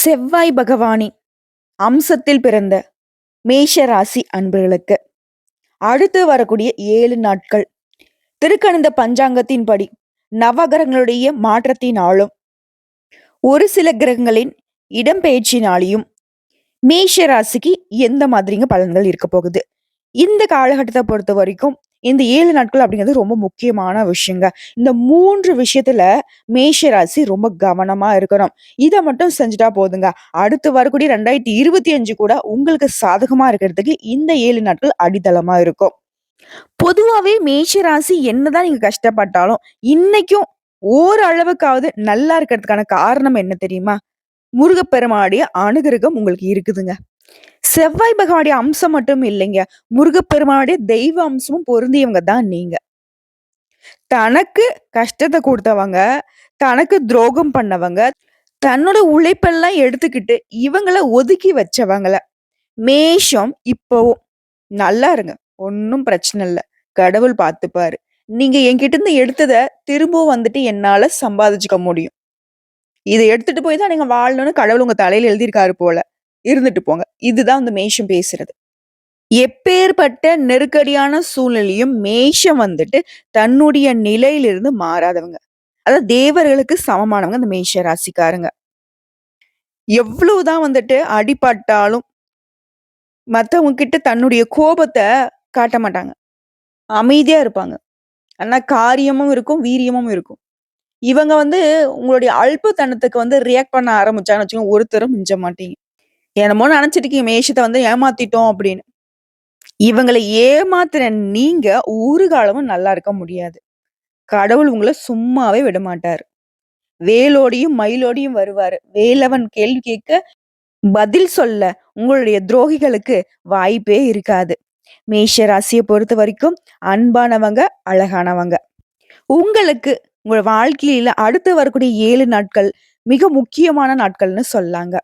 செவ்வாய் பகவானி அம்சத்தில் பிறந்த மேஷ ராசி அன்பர்களுக்கு அடுத்து வரக்கூடிய ஏழு நாட்கள். திருக்கணிந்த பஞ்சாங்கத்தின்படி நவகிரகங்களுடைய மாற்றத்தினாலும் ஒரு சில கிரகங்களின் இடம்பெயர்ச்சினாலையும் மேஷ ராசிக்கு எந்த மாதிரிங்க பலன்கள் இருக்க போகுது? இந்த காலகட்டத்தை பொறுத்த வரைக்கும் இந்த ஏழு நாட்கள் அப்படிங்கிறது ரொம்ப முக்கியமான விஷயங்க. இந்த மூன்று விஷயத்துல மேஷ ராசி ரொம்ப கவனமா இருக்கணும். இதை மட்டும் செஞ்சுட்டா போதுங்க. அடுத்து வரக்கூடிய ரெண்டாயிரத்தி இருபத்தி அஞ்சு கூட உங்களுக்கு சாதகமா இருக்கிறதுக்கு இந்த ஏழு நாட்கள் அடித்தளமா இருக்கும். பொதுவாவே மேஷ ராசி என்னதான் நீங்க கஷ்டப்பட்டாலும் இன்னைக்கும் ஓரளவுக்காவது நல்லா இருக்கிறதுக்கான காரணம் என்ன தெரியுமா? முருகப்பெருமாடிய அனுகிரகம் உங்களுக்கு இருக்குதுங்க. செவ்வாய் பகவானுடைய அம்சம் மட்டும் இல்லைங்க. முருகப்பெருமானுடைய தெய்வ அம்சமும் பொருந்தியவங்க தான் நீங்க. தனக்கு கஷ்டத்தை கொடுத்தவங்க தனக்கு துரோகம் பண்ணவங்க தன்னோட உழைப்பெல்லாம் எடுத்துக்கிட்டு இவங்கள ஒதுக்கி வச்சவங்கள. மேஷம் இப்போவும் நல்லா இருங்க. ஒன்றும் பிரச்சனை இல்லை. கடவுள் பார்த்துப்பாரு. நீங்க என்கிட்ட இருந்து எடுத்ததை திரும்பவும் வந்துட்டு என்னால சம்பாதிச்சுக்க முடியும். இதை எடுத்துட்டு போய் தான் நீங்க வாழணும்னு கடவுள் உங்க தலையில எழுதியிருக்காரு போல. இருந்துட்டு போங்க. இதுதான் வந்து மேஷம் பேசுறது. எப்பேற்பட்ட நெருக்கடியான சூழ்நிலையும் மேஷம் வந்துட்டு தன்னுடைய நிலையிலிருந்து மாறாதவங்க. அதாவது தேவர்களுக்கு சமமானவங்க அந்த மேஷ ராசிக்காரங்க. எவ்வளவுதான் வந்துட்டு அடிபட்டாலும் மற்றவங்க கிட்ட தன்னுடைய கோபத்தை காட்ட மாட்டாங்க. அமைதியா இருப்பாங்க. ஆனா காரியமும் இருக்கும் வீரியமும் இருக்கும். இவங்க வந்து உங்களுடைய அல்பத்தனத்துக்கு வந்து ரியாக்ட் பண்ண ஆரம்பிச்சாங்கன்னு வச்சுக்கோங்க ஒருத்தரும் மிஞ்ச மாட்டீங்க. என்னமோ நினைச்சிருக்கீங்க இருக்கீங்க மேஷத்தை வந்து ஏமாத்திட்டோம் அப்படின்னு. இவங்களை ஏமாத்துற நீங்க ஒரு காலமும் நல்லா இருக்க முடியாது. கடவுள் உங்களை சும்மாவே விடமாட்டாரு. வேலோடையும் மயிலோடையும் வருவாரு. வேலவன் கேள்வி கேட்க பதில் சொல்ல உங்களுடைய துரோகிகளுக்கு வாய்ப்பே இருக்காது. மேஷ ராசியை பொறுத்த வரைக்கும் அன்பானவங்க அழகானவங்க. உங்களுக்கு உங்கள் வாழ்க்கையில அடுத்து வரக்கூடிய ஏழு நாட்கள் மிக முக்கியமான நாட்கள்னு சொல்லாங்க.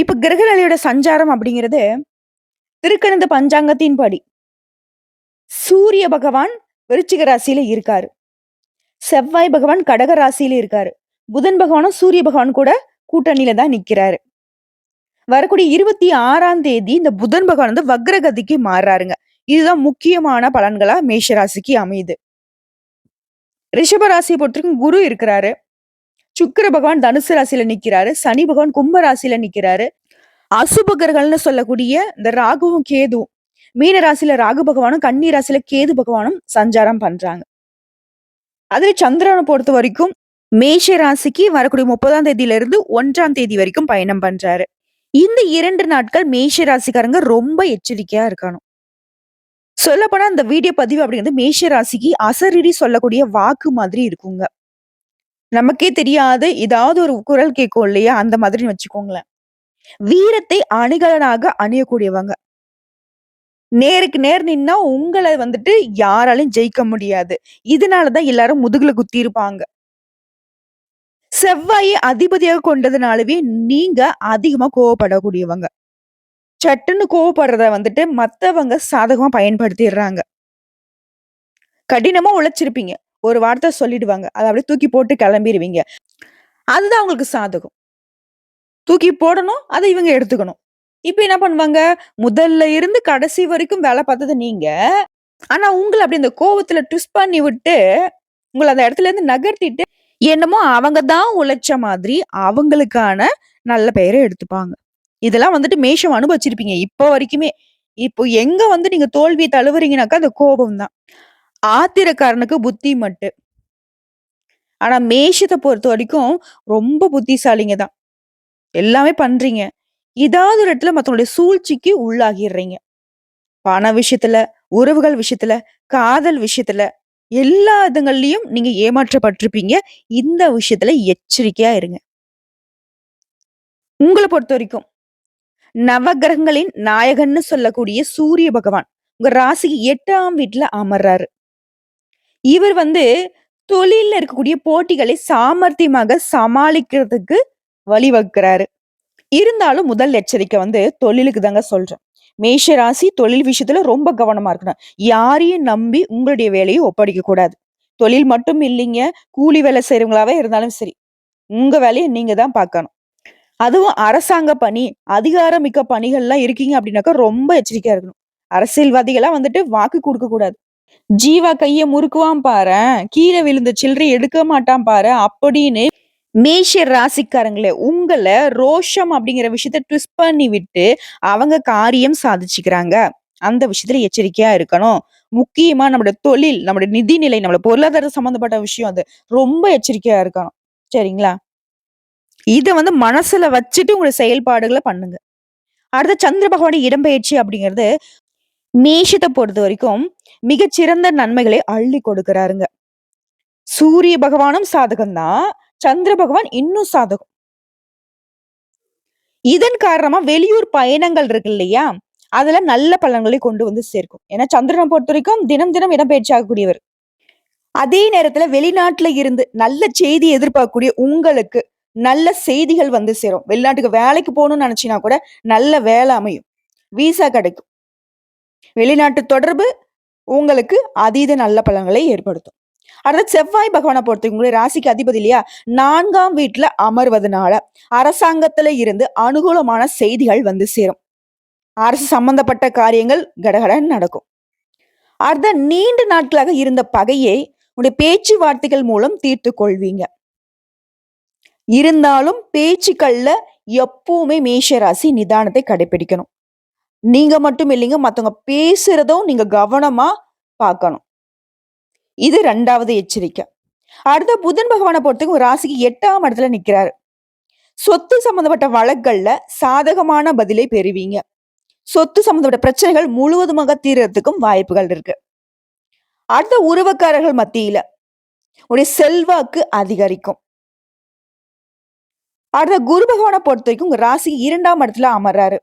இப்ப கிரகநிலையோட சஞ்சாரம் அப்படிங்கிறது திருக்கணிந்த பஞ்சாங்கத்தின் படி சூரிய பகவான் விருச்சிக ராசியில இருக்காரு. செவ்வாய் பகவான் கடக ராசியில இருக்காரு. புதன் பகவானும் சூரிய பகவான் கூட கூட்டணியில தான் நிக்கிறாரு. வரக்கூடிய இருபத்தி ஆறாம் தேதி இந்த புதன் பகவான் வந்து வக்ரகதிக்கு மாறுறாருங்க இதுதான் முக்கியமான பலன்களா மேஷ ராசிக்கு அமையுது. ரிஷப ராசியை பொறுத்தவரைக்கும் குரு இருக்கிறாரு. சுக்கிர பகவான் தனுசு ராசியில நிக்கிறாரு. சனி பகவான் கும்ப ராசியில நிக்கிறாரு. அசுபகர்கள்னு சொல்லக்கூடிய இந்த ராகுவும் கேதுவும் மீன ராசியில ராகு பகவானும் கன்னி ராசியில கேது பகவானும் சஞ்சாரம் பண்றாங்க. அதுல சந்திரனை பொறுத்த வரைக்கும் மேஷ ராசிக்கு வரக்கூடிய முப்பதாம் தேதியில இருந்து ஒன்றாம் தேதி வரைக்கும் பயணம் பண்றாரு. இந்த இரண்டு நாட்கள் மேஷ ராசிக்காரங்க ரொம்ப எச்சரிக்கையா இருக்கணும். சொல்லப்போனா அந்த வீடியோ பதிவு அப்படிங்கிறது மேஷ ராசிக்கு அசரிடி சொல்லக்கூடிய வாக்கு மாதிரி இருக்குங்க. நமக்கே தெரியாது. ஏதாவது ஒரு குரல் கேட்கும் இல்லையா? அந்த மாதிரி வச்சுக்கோங்களேன். வீரத்தை அணிகலனாக அணியக்கூடியவங்க. நேருக்கு நேர் நின்னா உங்களை வந்துட்டு யாராலையும் ஜெயிக்க முடியாது. இதனாலதான் எல்லாரும் முதுகுல குத்தி இருப்பாங்க. செவ்வாயை அதிபதியாக கொண்டதுனாலவே நீங்க அதிகமா கோவப்படக்கூடியவங்க. சட்டுன்னு கோவப்படுறத வந்துட்டு மத்தவங்க சாதகமா பயன்படுத்திடுறாங்க. கடினமா உழைச்சிருப்பீங்க. ஒரு வார்த்தை சொல்லிடுவாங்க. அதை அப்படியே தூக்கி போட்டு கிளம்பிடுவீங்க அதுதான் அவங்களுக்கு சாதகம். தூக்கி போடணும் அதை இவங்க எடுத்துக்கணும். இப்போ என்ன பண்ணுவாங்க? முதல்ல இருந்து கடைசி வரைக்கும் வேலை பார்த்தது நீங்க. ஆனா உங்களை அப்படி இந்த கோவத்துல ட்விஸ்ட் பண்ணி விட்டு உங்களை அந்த இடத்துல இருந்து நகர்த்திட்டு என்னமோ அவங்க தான் உழைச்ச மாதிரி அவங்களுக்கான நல்ல பெயரை எடுத்துப்பாங்க. இதெல்லாம் வந்துட்டு மேஷம் அனுபவிச்சிருப்பீங்க. இப்போ வரைக்குமே. இப்போ எங்க வந்து நீங்க தோல்வியை தழுவுறீங்கனாக்கா அந்த கோபம் தான் ஆத்திரக்காரனுக்கு புத்தி மட்டு. ஆனா மேஷத்தை பொறுத்த வரைக்கும் ரொம்ப புத்திசாலிங்க தான். எல்லாமே பண்றீங்க. ஏதாவது ஒரு இடத்துல மற்றவங்களுடைய சூழ்ச்சிக்கு உள்ளாகிடுறீங்க. பண விஷயத்துல உறவுகள் விஷயத்துல காதல் விஷயத்துல எல்லா இதுங்கள்லயும் நீங்க ஏமாற்றப்பட்டிருப்பீங்க. இந்த விஷயத்துல எச்சரிக்கையா இருங்க. உங்களை பொறுத்த வரைக்கும் நவகிரகங்களின் நாயகன்னு சொல்லக்கூடிய சூரிய பகவான் உங்க ராசிக்கு எட்டாம் வீட்டுல அமர்றாரு. இவர் வந்து தொழிலில் இருக்கக்கூடிய போட்டிகளை சாமர்த்தியமாக சமாளிக்கிறதுக்கு வழிவகுக்கிறாரு. இருந்தாலும் முதல் எச்சரிக்கை வந்து தொழிலுக்கு தாங்க சொல்றேன். மேஷ ராசி தொழில் விஷயத்துல ரொம்ப கவனமா இருக்கணும். யாரையும் நம்பி உங்களுடைய வேலையை ஒப்படைக்க கூடாது. தொழில் மட்டும் இல்லைங்க. கூலி வேலை செய்யறவங்களாவே இருந்தாலும் சரி உங்க வேலையை நீங்க தான் பார்க்கணும். அதுவும் அரசாங்க பணி, அதிகாரமிக்க பணிகள்லாம் இருக்கீங்க அப்படின்னாக்கா ரொம்ப எச்சரிக்கையா இருக்கணும். அரசியல்வாதிகளா வந்துட்டு வாக்கு கொடுக்க கூடாது. "ஜீவா கைய முறுக்குவான் பாரு கீழே விழுந்த சில்லறை எடுக்க மாட்டான் பாரு அப்படின்னு மேஷ ராசிக்காரங்களே, உங்கள ரோஷம் அப்படிங்கிற விஷயத்த ட்விஸ்ட் பண்ணி விட்டு, அவங்க காரியம் சாதிச்சுக்கிறாங்க. அந்த விஷயத்துல எச்சரிக்கையா இருக்கணும். முக்கியமா நம்மளோட தொழில், நம்மளோட நிதிநிலை, நம்மளோட பொருளாதார சம்பந்தப்பட்ட விஷயம் அது. ரொம்ப எச்சரிக்கையா இருக்கணும். சரிங்களா? இத வந்து மனசுல வச்சுட்டு உங்களோட செயல்பாடுகளை பண்ணுங்க. அடுத்து சந்திர பகவானி இடம்பெயர்ச்சி அப்படிங்கிறது, மேஷத்தை பொறுத்த வரைக்கும் மிகச்சிறந்த நன்மைகளை அள்ளி கொடுக்கிறாருங்க. சூரிய பகவானும் சாதகம் தான். சந்திர பகவான் இன்னும் சாதகம். இதன் காரணமா வெளியூர் பயணங்கள் இருக்கு இல்லையா? அதுல நல்ல பலன்களை கொண்டு வந்து சேர்க்கும். ஏன்னா சந்திரனை பொறுத்த வரைக்கும் தினம், தினம் இடம்பெயர்ச்சி ஆகக்கூடியவர். அதே நேரத்துல வெளிநாட்டுல இருந்து நல்ல செய்தி எதிர்பார்க்கக்கூடிய உங்களுக்கு, நல்ல செய்திகள் வந்து சேரும். வெளிநாட்டுக்கு வேலைக்கு போகணும்னு நினைச்சினா கூட, நல்ல வேலை அமையும். விசா கிடைக்கும். வெளிநாட்டு தொடர்பு உங்களுக்கு அதீத நல்ல பலன்களை ஏற்படுத்தும். அடுத்து செவ்வாய் பகவானை பொறுத்தவரைக்கும் உங்களுடைய ராசிக்கு அதிபதி இல்லையா? நான்காம் வீட்டுல அமர்வதனால, அரசாங்கத்துல இருந்து அனுகூலமான செய்திகள் வந்து சேரும். அரசு சம்பந்தப்பட்ட காரியங்கள் கடகடன் நடக்கும். அடுத்த நீண்ட நாட்களாக இருந்த பகையை உடைய பேச்சுவார்த்தைகள் மூலம் தீர்த்து கொள்வீங்க. இருந்தாலும் பேச்சுக்கள்ல எப்பவுமே மேஷ ராசி நிதானத்தை கடைப்பிடிக்கணும். நீங்க மட்டும் இல்லைங்க, மற்றவங்க பேசுறதும் நீங்க கவனமா பார்க்கணும். இது ரெண்டாவது எச்சரிக்கை. அடுத்த புதன் பகவானை பொறுத்தவரைக்கும் ராசிக்கு எட்டாம் இடத்துல நிக்கிறாரு. சொத்து சம்பந்தப்பட்ட வழக்குகள்ல சாதகமான பதிலை பெறுவீங்க. சொத்து சம்பந்தப்பட்ட பிரச்சனைகள் முழுவதுமாக தீர்றதுக்கும் வாய்ப்புகள் இருக்கு. அடுத்த உருவக்காரர்கள் மத்தியில உடைய செல்வாக்கு அதிகரிக்கும். அடுத்த குரு பகவானை பொறுத்த வரைக்கும் ராசி இரண்டாம் இடத்துல அமர்றாரு.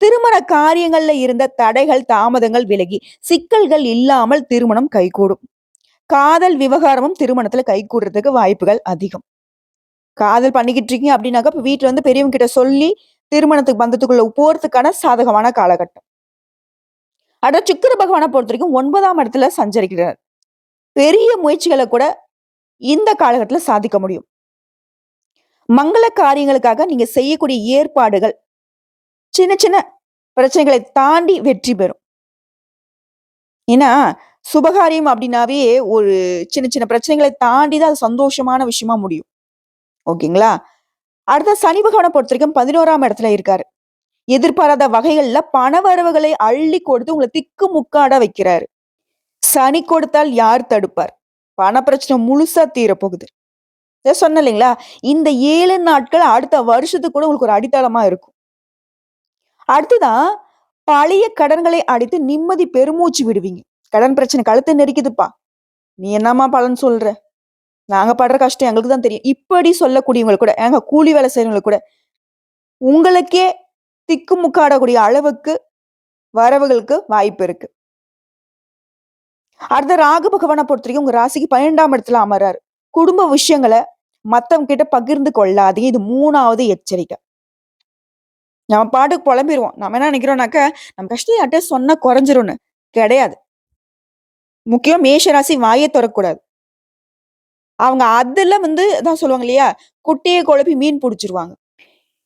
திருமண காரியங்கள்ல இருந்த தடைகள், தாமதங்கள் விலகி, சிக்கல்கள் இல்லாமல் திருமணம் கைகூடும். காதல் விவகாரமும் திருமணத்துல கைகூடுறதுக்கு வாய்ப்புகள் அதிகம். காதல் பண்ணிக்கிட்டு இருக்கீங்க அப்படின்னாக்கா, இப்போ வீட்டில் வந்து பெரியவங்க கிட்ட சொல்லி, திருமணத்துக்கு பந்தத்துக்குள்ள போறதுக்கான சாதகமான காலகட்டம். அடுத்து பகவானை பொறுத்த பொறுத்தவரைக்கும் ஒன்பதாம் இடத்துல சஞ்சரிக்கிறார். பெரிய முயற்சிகளை கூட இந்த காலகட்டத்துல சாதிக்க முடியும். மங்கள காரியங்களுக்காக நீங்க செய்யக்கூடிய ஏற்பாடுகள், சின்ன சின்ன பிரச்சனைகளை தாண்டி வெற்றி பெறும். ஏன்னா, சுபகாரியம் அப்படின்னாவே ஒரு சின்ன சின்ன பிரச்சனைகளை தாண்டி தான் அது சந்தோஷமான விஷயமா முடியும். ஓகேங்களா? அடுத்த சனி பகவான பொறுத்தவரைக்கும் 11ஆம் இடத்துல இருக்காரு. எதிர்பாராத வகைகள்ல பணவரவுகளை அள்ளி கொடுத்து உங்களை திக்கு முக்காட வைக்கிறாரு. சனி கொடுத்தால் யார் தடுப்பார்? பண பிரச்சனை முழுசா தீரப்போகுது. சொன்ன சொன்னேன் இல்லைங்களா? இந்த ஏழு நாட்கள் அடுத்த வருஷத்துக்கு கூட உங்களுக்கு ஒரு அடித்தளமா இருக்கும். அடுத்துதான் பழைய கடன்களை அடைத்து நிம்மதி பெருமூச்சு விடுவீங்க. கடன் பிரச்சனை கழுத்தை நெரிக்குதுப்பா. நீ என்னம்மா பலன் சொல்ற? நாங்க படுற கஷ்டம் எங்களுக்கு தான் தெரியும். இப்படி சொல்லக்கூடியவங்களுக்கு கூட, ஏங்க கூலி வேலை செய்யறவங்களுக்கு கூட, உங்களுக்கே திக்குமுக்காடக்கூடிய அளவுக்கு வரவுகளுக்கு வாய்ப்பு இருக்கு. அடுத்த ராகு பகவான பொறுத்தவரைக்கும் உங்க ராசிக்கு 12ஆம் இடத்துல அமர்றாரு. குடும்ப விஷயங்கள மத்தவங்க கிட்ட பகிர்ந்து கொள்ளாதீங்க. இது மூணாவது எச்சரிக்கை. நம்ம பாட்டுக்கு புலம்பிடுவோம் நம்ம என்ன நினைக்கிறோம்னாக்க, நம்ம கஷ்டம் யார்ட்ட சொன்னா குறைஞ்சிரும்னு. கிடையாது. முக்கியம் மேஷ ராசி வாயே அவங்க அதுல வந்து தான் சொல்லுவாங்க இல்லையா? குட்டியை குழப்பி மீன் பிடிச்சிருவாங்க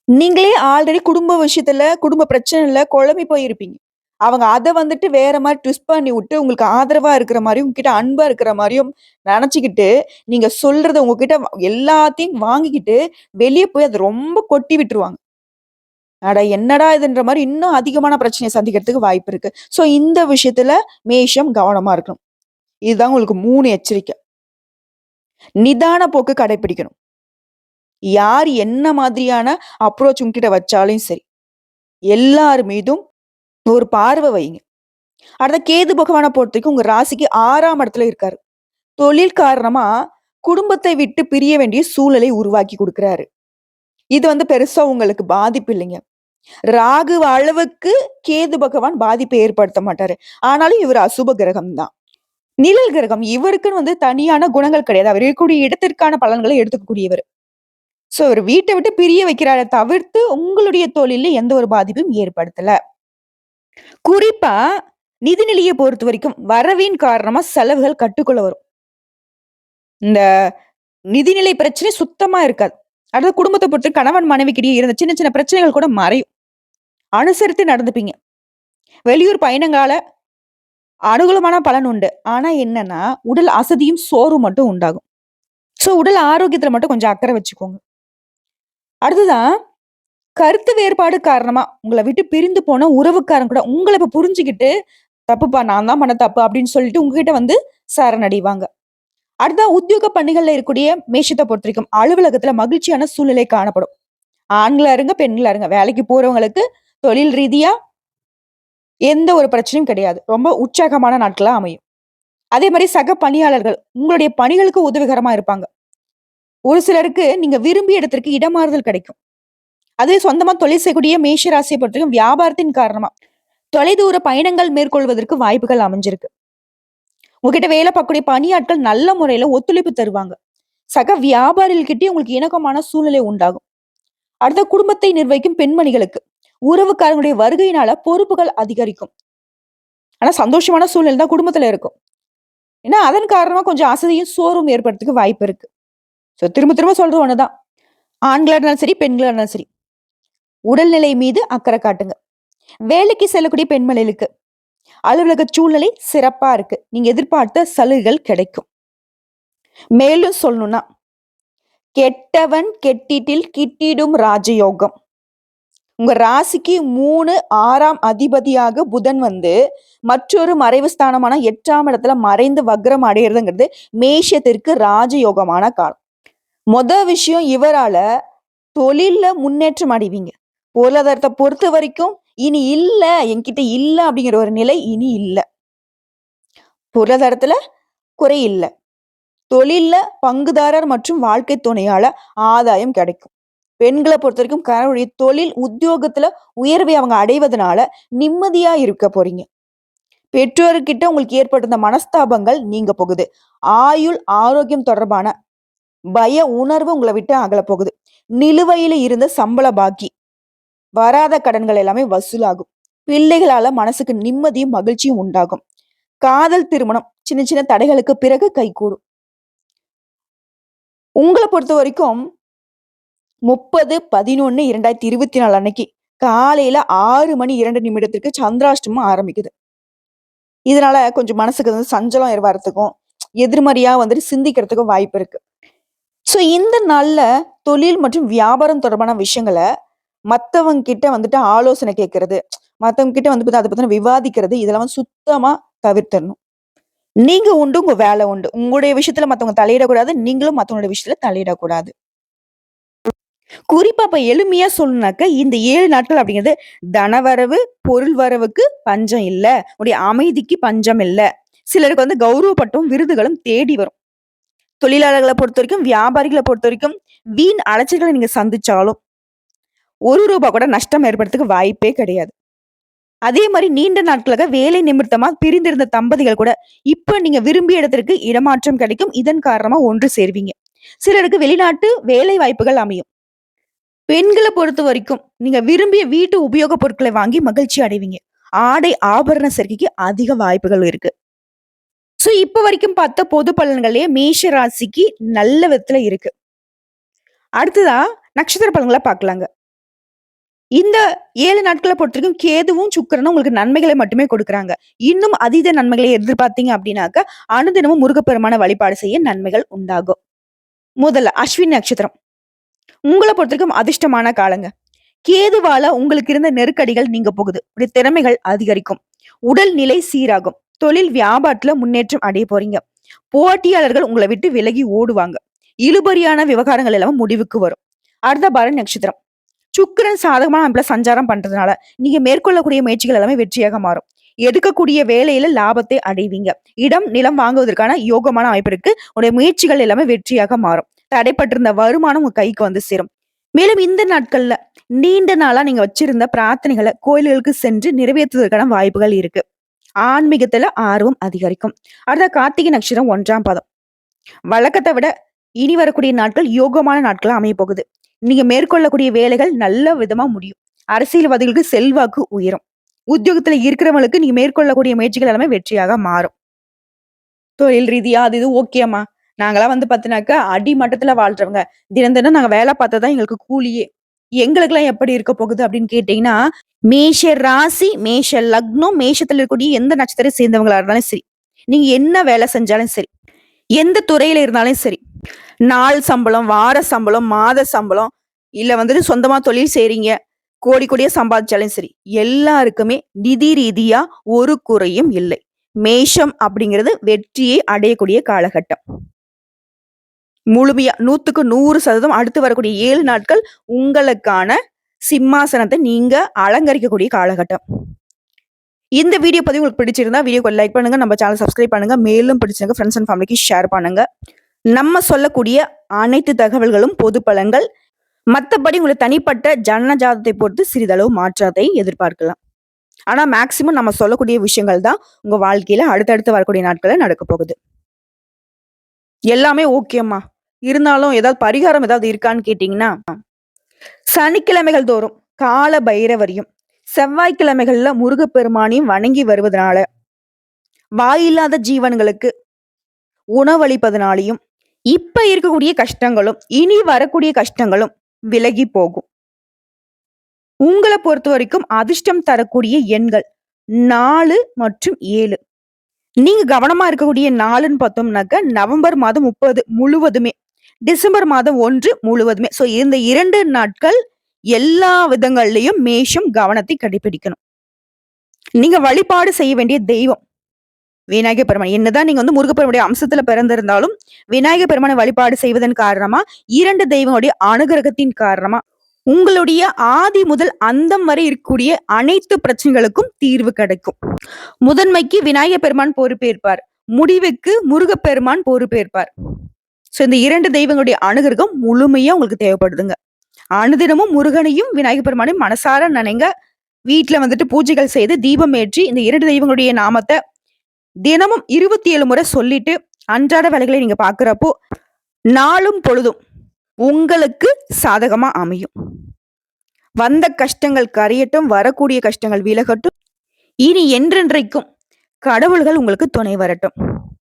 நீங்களே ஆல்ரெடி குடும்ப விஷயத்துல, குடும்ப பிரச்சனைல குழம்பி போயிருப்பீங்க. அவங்க அதை வந்துட்டு வேற மாதிரி ட்விஸ்ட் பண்ணி விட்டு, உங்களுக்கு ஆதரவா இருக்கிற மாதிரியும் உங்ககிட்ட அன்பா இருக்கிற மாதிரியும் நினைச்சுக்கிட்டு நீங்க சொல்றத உங்ககிட்ட எல்லாத்தையும் வாங்கிக்கிட்டு, வெளியே போய் அதை ரொம்ப கொட்டி விட்டுருவாங்க. அட என்னடா இதுன்ற மாதிரி இன்னும் அதிகமான பிரச்சனையை சந்திக்கிறதுக்கு வாய்ப்பு இருக்கு. ஸோ இந்த விஷயத்துல மேஷம் கவனமா இருக்கணும். இதுதான் உங்களுக்கு மூணு எச்சரிக்கை. நிதான போக்கு கடைப்பிடிக்கணும். யார் என்ன மாதிரியான அப்ரோச் உங்ககிட்ட வச்சாலும் சரி. எல்லார் மீதும் ஒரு பார்வை வைங்க. அடுத்த கேது பகவான பொறுத்தவரைக்கும் உங்க ராசிக்கு ஆறாம் இடத்துல இருக்காரு. தொழில் காரணமா குடும்பத்தை விட்டு பிரிய வேண்டிய சூழலை உருவாக்கி கொடுக்குறாரு இது வந்து பெருசா உங்களுக்கு பாதிப்பு இல்லைங்க. ராகு அளவுக்கு கேது பகவான் பாதிப்பை ஏற்படுத்த மாட்டாரு. ஆனாலும் இவர் அசுப கிரகம் தான். நிழல் கிரகம். இவருக்குன்னு வந்து தனியான குணங்கள் கிடையாது. அவர் இருக்கக்கூடிய இடத்திற்கான பலன்களை எடுத்துக்கக்கூடியவர். ஸோ அவர் வீட்டை விட்டு பிரிய வைக்கிறாரை தவிர்த்து, உங்களுடைய தொழில எந்த ஒரு பாதிப்பும் ஏற்படுத்தல. குறிப்பா நிதிநிலையை பொறுத்த வரைக்கும் வரவின் காரணமா செலவுகள் கட்டுக்குள்ள வரும். இந்த நிதிநிலை பிரச்சனை சுத்தமா இருக்காது. அடுத்த குடும்பத்தை பொறுத்து கணவன் மனைவிக்கிடையே இருந்த சின்ன சின்ன பிரச்சனைகள் கூட மறையும் அனுசரித்து நடந்துப்பீங்க. வெளியூர் பயணங்கால அனுகூலமான பலன் உண்டு. ஆனா என்னன்னா உடல் அசதியும் சோறும் மட்டும் உண்டாகும். ஸோ உடல் ஆரோக்கியத்துல மட்டும் கொஞ்சம் அக்கறை வச்சுக்கோங்க. அடுத்ததான் கருத்து வேறுபாடு காரணமா உங்களை விட்டு பிரிந்து போன உறவுக்காரன் கூட உங்களை இப்ப புரிஞ்சுக்கிட்டு தப்புப்பா நான் தான் பண்ண தப்பு அப்படின்னு சொல்லிட்டு உங்ககிட்ட வந்து சரணடைவாங்க. அடுத்த உத்தியோக பணிகள்ல இருக்கக்கூடிய மேஷத்தை பொறுத்த வரைக்கும் அலுவலகத்துல மகிழ்ச்சியான சூழ்நிலை காணப்படும். ஆண்களா இருங்க பெண்களா இருங்க வேலைக்கு போறவங்களுக்கு தொழில் ரீதியா எந்த ஒரு பிரச்சனையும் கிடையாது. ரொம்ப உற்சாகமான நாட்களாக அமையும். அதே மாதிரி சக பணியாளர்கள் உங்களுடைய பணிகளுக்கு உதவிகரமா இருப்பாங்க. ஒரு சிலருக்கு நீங்க விரும்பிய இடத்திற்கு இடமாறுதல் கிடைக்கும். அதே சொந்தமா தொழில் செய்யக்கூடிய மேஷ ராசியை பொறுத்தவரைக்கும் வியாபாரத்தின் காரணமா தொலைதூர பயணங்கள் மேற்கொள்வதற்கு வாய்ப்புகள் அமைஞ்சிருக்கு. உங்ககிட்ட வேலை பார்க்கக்கூடிய பணியாட்கள் நல்ல முறையில ஒத்துழைப்பு தருவாங்க. சக வியாபாரிகள்கிட்டயும் உங்களுக்கு இணக்கமான சூழ்நிலை உண்டாகும். அடுத்த குடும்பத்தை நிர்வகிக்கும் பெண்மணிகளுக்கு உறவுக்காரங்களுடைய வருகையினால பொறுப்புகள் அதிகரிக்கும். ஆனா சந்தோஷமான சூழ்நிலை தான் குடும்பத்துல இருக்கும். ஏன்னா அதன் காரணமா கொஞ்சம் அசதியும் சோர்வும் ஏற்படுறதுக்கு வாய்ப்பு இருக்கு. ஸோ திரும்ப திரும்ப சொல்ற ஒண்ணுதான். ஆண்களா இருந்தாலும் சரி பெண்களா இருந்தாலும் சரி. உடல்நிலை மீது அக்கறை காட்டுங்க. வேலைக்கு செல்லக்கூடிய பெண்மணிகளுக்கு அலுவலக சூழ்நிலை சிறப்பா இருக்கு. நீங்க எதிர்பார்த்த சலுகைகள் கிடைக்கும். மேலும் சொல்லணும்னா கெட்டவன் கெட்டிட்டில் கிட்டிடும் ராஜயோகம். உங்க ராசிக்கு மூணு ஆறாம் அதிபதியாக புதன் வந்து மற்றொரு மறைவு ஸ்தானமான எட்டாம் இடத்துல மறைந்து வக்ரம் அடையிறதுங்கிறது மேஷத்திற்கு ராஜயோகமான காலம். மொத விஷயம் இவரால தொழில்ல முன்னேற்றம் அடைவீங்க. பொருளாதாரத்தை பொறுத்த வரைக்கும் இனி இல்ல என்கிட்ட இல்ல அப்படிங்கிற ஒரு நிலை இனி இல்ல. பொருளாதாரத்துல குறை இல்ல. தொழில்ல பங்குதாரர் மற்றும் வாழ்க்கை துணையால ஆதாயம் கிடைக்கும். பெண்களை பொறுத்த வரைக்கும் கணவருடைய தொழில் உத்தியோகத்துல உயர்வை அவங்க அடைவதனால நிம்மதியா இருக்க போறீங்க. பெற்றோர்கிட்ட உங்களுக்கு ஏற்பட்டிருந்த மனஸ்தாபங்கள் நீங்க போகுது. ஆயுள் ஆரோக்கியம் தொடர்பான பய உணர்வு உங்களை விட்டு அகல போகுது. நிலுவையில இருந்த சம்பள பாக்கி வராத கடன்கள் எல்லாமே வசூலாகும். பிள்ளைகளால மனசுக்கு நிம்மதியும் மகிழ்ச்சியும் உண்டாகும். காதல் திருமணம் சின்ன சின்ன தடைகளுக்கு பிறகு கைகூடும் உங்களை பொறுத்த வரைக்கும் முப்பது பதினொன்னு இரண்டாயிரத்தி இருபத்தி நாலு அன்னைக்கு காலையில ஆறு மணி இரண்டு நிமிடத்திற்கு சந்திராஷ்டமம் ஆரம்பிக்குது. இதனால கொஞ்சம் மனசுக்கு வந்து சஞ்சலம் ஏற்படுறதுக்கும் எதிர்மறையா வந்துட்டு சிந்திக்கிறதுக்கும் வாய்ப்பு இருக்கு. ஸோ இந்த நாள்ல தொழில் மற்றும் வியாபாரம் தொடர்பான விஷயங்களை மற்றவங்க கிட்ட வந்துட்டு ஆலோசனை கேட்கறது மற்றவங்க கிட்ட வந்து அதை பத்தின விவாதிக்கிறது இதெல்லாம் வந்து சுத்தமா தவிர்த்தரணும் நீங்க உண்டு உங்க வேலை உண்டு. உங்களுடைய விஷயத்துல மத்தவங்க தலையிடக்கூடாது நீங்களும் மத்தவங்களுடைய விஷயத்துல தலையிடக்கூடாது. குறிப்பா இப்ப எளிமையா சொல்லணும்னாக்க இந்த ஏழு நாட்கள் அப்படிங்கிறது தனவரவு பொருள் வரவுக்கு பஞ்சம் இல்ல. உடைய அமைதிக்கு பஞ்சம் இல்ல. சிலருக்கு வந்து கௌரவப்பட்டும் விருதுகளும் தேடி வரும். தொழிலாளர்களை பொறுத்த வரைக்கும் வியாபாரிகளை பொறுத்த வரைக்கும் வீண் அலைச்சல்களை நீங்க சந்திச்சாலும் ஒரு ரூபாய் கூட நஷ்டம் ஏற்படுறதுக்கு வாய்ப்பே கிடையாது. அதே மாதிரி நீண்ட நாட்களாக வேலை நிமித்தமா பிரிந்திருந்த தம்பதிகள் கூட இப்ப நீங்க விரும்பிய இடத்திற்கு இடமாற்றம் கிடைக்கும். இதன் காரணமா ஒன்று சேர்வீங்க. சிலருக்கு வெளிநாட்டு வேலை வாய்ப்புகள் அமையும். பெண்களை பொறுத்த வரைக்கும் நீங்க விரும்பிய வீட்டு உபயோக பொருட்களை வாங்கி மகிழ்ச்சி அடைவீங்க. ஆடை ஆபரண சேர்க்கைக்கு அதிக வாய்ப்புகள் இருக்கு. ஸோ இப்போ வரைக்கும் பார்த்த பொது பலன்களே மேஷ ராசிக்கு நல்ல விதத்துல இருக்கு. அடுத்ததா நட்சத்திர பலன்களை பார்க்கலாங்க. இந்த ஏழு நாட்களை பொறுத்த வரைக்கும் கேதுவும் சுக்கரனும் உங்களுக்கு நன்மைகளை மட்டுமே கொடுக்குறாங்க. இன்னும் அதீத நன்மைகளை எதிர்பார்த்தீங்க அப்படின்னாக்க அனுதினமும் முருகப்பெருமான வழிபாடு செய்ய நன்மைகள் உண்டாகும். முதல்ல அஸ்வின் நட்சத்திரம். உங்களை பொறுத்த வரைக்கும் அதிர்ஷ்டமான காலங்க. கேதுவால உங்களுக்கு இருந்த நெருக்கடிகள் நீங்க போகுது. உடைய திறமைகள் அதிகரிக்கும். உடல் நிலை சீராகும். தொழில் வியாபாரத்துல முன்னேற்றம் அடைய போறீங்க. போட்டியாளர்கள் உங்களை விட்டு விலகி ஓடுவாங்க. இழுபறியான விவகாரங்கள் எல்லாம் முடிவுக்கு வரும். அடுத்த பரண் நட்சத்திரம். சுக்கிரன் சாதகமான அமைப்புல சஞ்சாரம் பண்றதுனால நீங்க மேற்கொள்ளக்கூடிய முயற்சிகள் எல்லாமே வெற்றியாக மாறும். எடுக்கக்கூடிய வேலையில லாபத்தை அடைவீங்க. இடம் நிலம் வாங்குவதற்கான யோகமான அமைப்பு இருக்கு. உடைய முயற்சிகள் எல்லாமே வெற்றியாக மாறும். தடைப்பட்டிருந்த வருமானம் உங்க கைக்கு வந்து சேரும். மேலும் இந்த நாட்கள்ல நீண்ட நாளா நீங்க வச்சிருந்த பிரார்த்தனைகளை கோயில்களுக்கு சென்று நிறைவேற்றுவதற்கான வாய்ப்புகள் இருக்கு. ஆன்மீகத்துல ஆர்வம் அதிகரிக்கும். அடுத்த கார்த்திகை நட்சத்திரம் ஒன்றாம் பதம். வழக்கத்தை விட இனி வரக்கூடிய நாட்கள் யோகமான நாட்களா அமைய போகுது. நீங்க மேற்கொள்ளக்கூடிய வேலைகள் நல்ல விதமா முடியும். அரசியல்வாதிகளுக்கு செல்வாக்கு உயரும். உத்தியோகத்துல இருக்கிறவங்களுக்கு நீங்க மேற்கொள்ளக்கூடிய முயற்சிகள் எல்லாமே வெற்றியாக மாறும். தொழில் ரீதியா அது இது ஓகேம்மா. நாங்களாம் வந்து பார்த்தீனாக்கா, அடிமட்டத்தில் வாழ்றவங்க. தினம் தினம் நாங்க வேலை பார்த்தா தான் எங்களுக்கு கூலியே. எங்களுக்கெல்லாம் எப்படி இருக்க போகுது அப்படின்னு கேட்டீங்கன்னா, மேஷ ராசி, மேஷ லக்னம், மேஷத்துல இருக்கக்கூடிய எந்த நட்சத்திரம் சேர்ந்தவங்களா இருந்தாலும் சரி. நீங்க என்ன வேலை செஞ்சாலும் சரி. எந்த துறையில இருந்தாலும் சரி. நாள் சம்பளம், வார சம்பளம், மாத சம்பளம், இல்ல வந்துட்டு சொந்தமா தொழில் செய்றீங்க. கோடி கோடியா சம்பாதிச்சாலும் சரி. எல்லாருக்குமே நிதி ரீதியா ஒரு குறையும் இல்லை. மேஷம் அப்படிங்கிறது வெற்றியை அடையக்கூடிய காலகட்டம். முழுமையா 100க்கு 100% அடுத்து வரக்கூடிய ஏழு நாட்கள் உங்களுக்கான சிம்மாசனத்தை நீங்க அலங்கரிக்கக்கூடிய காலகட்டம். இந்த வீடியோ பதிவு உங்களுக்கு பிடிச்சிருந்தா வீடியோக்கு லைக் பண்ணுங்க. நம்ம சேனல் சப்ஸ்கிரைப் பண்ணுங்க. மேலும் பிடிச்சிருங்க ஃப்ரெண்ட்ஸ் அண்ட் ஃபேமிலிக்கு ஷேர் பண்ணுங்க. நம்ம சொல்லக்கூடிய அனைத்து தகவல்களும் பொது பலன்கள். மற்றபடி உங்களை தனிப்பட்ட ஜனஜாதத்தை பொறுத்து சிறிதளவு மாற்றத்தை எதிர்பார்க்கலாம். ஆனா மேக்சிமம் நம்ம சொல்லக்கூடிய விஷயங்கள் தான் உங்க வாழ்க்கையில அடுத்தடுத்து வரக்கூடிய நாட்களில் நடக்கப் போகுது. எல்லாமே ஓகேம்மா. இருந்தாலும் ஏதாவது பரிகாரம் ஏதாவது இருக்கான்னு கேட்டீங்கன்னா, சனிக்கிழமைகள் தோறும் கால பைரவரையும், செவ்வாய்க்கிழமைகள்ல முருகப்பெருமானையும் வணங்கி வருவதனால, வாயில்லாத ஜீவன்களுக்கு உணவளிப்பதனாலையும் இப்ப இருக்கக்கூடிய கஷ்டங்களும், இனி வரக்கூடிய கஷ்டங்களும் விலகி போகும். உங்களை பொறுத்த வரைக்கும் அதிர்ஷ்டம் தரக்கூடிய எண்கள் நாலு மற்றும் ஏழு நீங்க கவனமா இருக்கக்கூடிய நாளுன்னு பார்த்தோம்னாக்க, நவம்பர் மாதம் 30 முழுவதுமே, டிசம்பர் மாதம் ஒன்று முழுவதுமே. ஸோ இந்த இரண்டு நாட்கள் எல்லா விதங்கள்லையும் மேஷம் கவனத்தை கடைபிடிக்கணும். நீங்க வழிபாடு செய்ய வேண்டிய தெய்வம் விநாயகர் பெருமான். என்னதான் நீங்க வந்து முருகப்பெருமனுடைய அம்சத்துல பிறந்திருந்தாலும், விநாயகர் பெருமானை வழிபாடு செய்வதன் காரணமா, இரண்டு தெய்வங்களுடைய அனுகிரகத்தின் காரணமா, உங்களுடைய ஆதி முதல் அந்தம் வரை இருக்கக்கூடிய அனைத்து பிரச்சனைகளுக்கும் தீர்வு கிடைக்கும். முதன்மைக்கு விநாயகர் பெருமான் பொறுப்பேற்பார். முடிவுக்கு முருகப்பெருமான் பொறுப்பேற்பார். ஸோ இந்த இரண்டு தெய்வங்களுடைய அனுகிரகம் முழுமையா உங்களுக்கு தேவைப்படுதுங்க. அனுதினமும் முருகனையும், விநாயகர் பெருமானையும் மனசார நினைங்க. வீட்டில் வந்துட்டு பூஜைகள் செய்து தீபம் ஏற்றி இந்த இரண்டு தெய்வங்களுடைய நாமத்தை தினமும் 27 முறை சொல்லிட்டு, அன்றாட வேலைகளை நீங்க பார்க்குறப்போ நாளும் பொழுதும் உங்களுக்கு சாதகமா அமையும். வந்த கஷ்டங்கள் கரையட்டும், வரக்கூடிய கஷ்டங்கள் விலகட்டும். இனி என்றென்றைக்கும் கடவுள்கள் உங்களுக்கு துணை வரட்டும்.